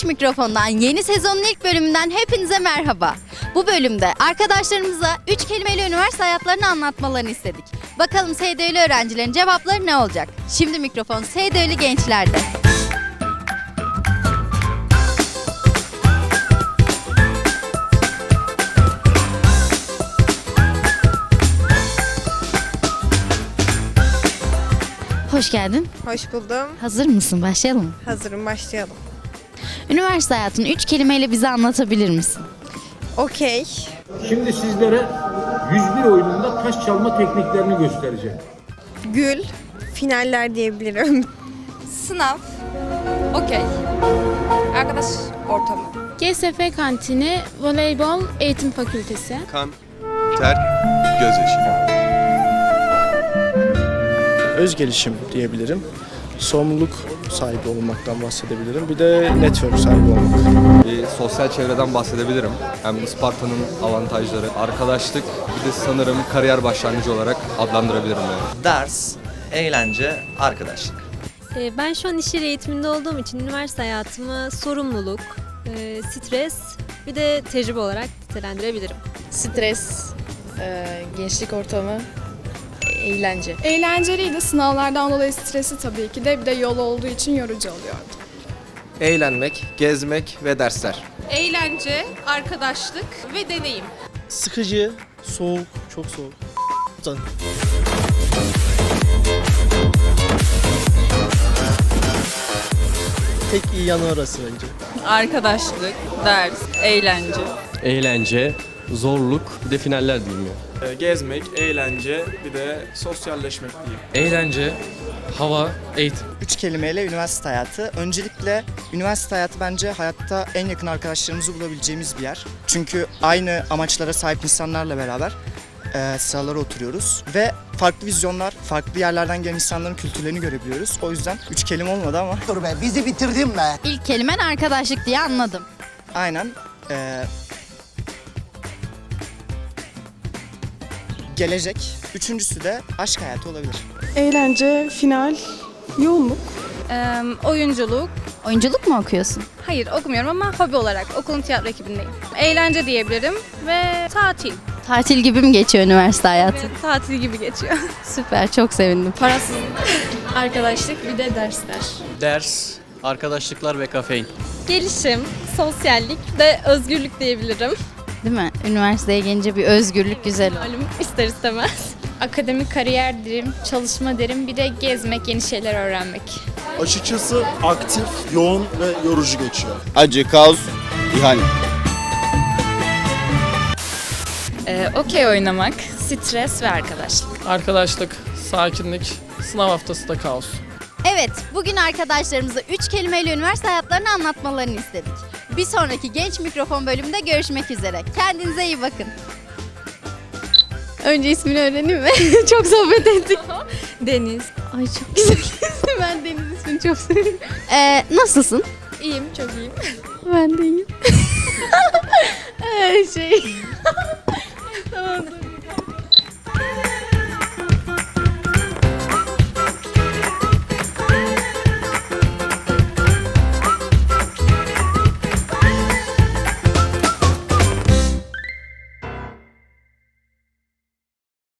Genç Mikrofon'dan yeni sezonun ilk bölümünden hepinize merhaba. Bu bölümde arkadaşlarımıza 3 kelimeyle üniversite hayatlarını anlatmalarını istedik. Bakalım SDÖ'lü öğrencilerin cevapları ne olacak? Şimdi mikrofon SDÖ'lü gençlerde. Hoş geldin. Hoş buldum. Hazır mısın? Başlayalım mı? Hazırım başlayalım. Üniversite hayatını 3 kelimeyle bize anlatabilir misin? Okey. Şimdi sizlere 101 oyununda taş çalma tekniklerini göstereceğim. Gül. Finaller diyebilirim. Sınav. Okey. Arkadaş ortamı. GSF Kantini Voleybol Eğitim Fakültesi. kan, ter, gözyaşı. öz gelişim diyebilirim. Sorumluluk sahibi olmaktan bahsedebilirim. Bir de network sahibi olmak. Bir sosyal çevreden bahsedebilirim. Hem Isparta'nın avantajları, arkadaşlık, bir de sanırım kariyer başlangıcı olarak adlandırabilirim yani. ders, eğlence, arkadaşlık. Ee, Ben şu an iş yeri eğitiminde olduğum için üniversite hayatımı sorumluluk, e, stres bir de tecrübe olarak nitelendirebilirim. Stres, e, gençlik ortamı, eğlence. Eğlenceliydi. Sınavlardan dolayı stresi tabii ki de bir de yol olduğu için yorucu oluyordu. Eğlenmek, gezmek ve dersler. Eğlence, arkadaşlık ve deneyim. Sıkıcı, soğuk, çok soğuk. Tek iyi yanı orası bence. Arkadaşlık, ders, eğlence. Eğlence, zorluk, bir de finaller diyeyim ya. Gezmek, eğlence, bir de sosyalleşmek diyeyim. Eğlence, hava, eğitim. Üç kelimeyle üniversite hayatı. Öncelikle üniversite hayatı bence hayatta en yakın arkadaşlarımızı bulabileceğimiz bir yer. Çünkü aynı amaçlara sahip insanlarla beraber e, sıralara oturuyoruz ve farklı vizyonlar, farklı yerlerden gelen insanların kültürlerini görebiliyoruz. O yüzden üç kelime olmadı ama Dur be, bizi bitirdin be. İlk kelimen arkadaşlık diye anladım. aynen e, gelecek. Üçüncüsü de aşk hayatı olabilir. Eğlence, final, yoğunluk. oyunculuk. Oyunculuk mu okuyorsun? Hayır okumuyorum ama hobi olarak okulun tiyatro ekibindeyim. Eğlence diyebilirim ve tatil. Tatil gibi mi geçiyor üniversite hayatı? Evet, tatil gibi geçiyor. Süper, çok sevindim. Parasız. Arkadaşlık bir de dersler. Ders, arkadaşlıklar ve kafein. Gelişim, sosyallik ve özgürlük diyebilirim. Değil mi? Üniversiteye gelince bir özgürlük güzel. Malum ister istemez. Akademik kariyer derim, çalışma derim, bir de gezmek, yeni şeyler öğrenmek. Açıkçası aktif, yoğun ve yorucu geçiyor. Acı, kaos, ihanet. okey oynamak, stres ve arkadaşlık. Arkadaşlık, sakinlik, sınav haftası da kaos. Evet, bugün arkadaşlarımıza 3 kelimeyle üniversite hayatlarını anlatmalarını istedik. Bir sonraki Genç Mikrofon bölümünde görüşmek üzere. Kendinize iyi bakın. Önce ismini öğreneyim mi? çok sohbet ettik. Deniz. Ay çok güzel ismi. Ben Deniz ismini çok seviyorum. Ee, nasılsın? İyiyim, çok iyiyim. Ben de iyiyim. Ee, şey... tamam.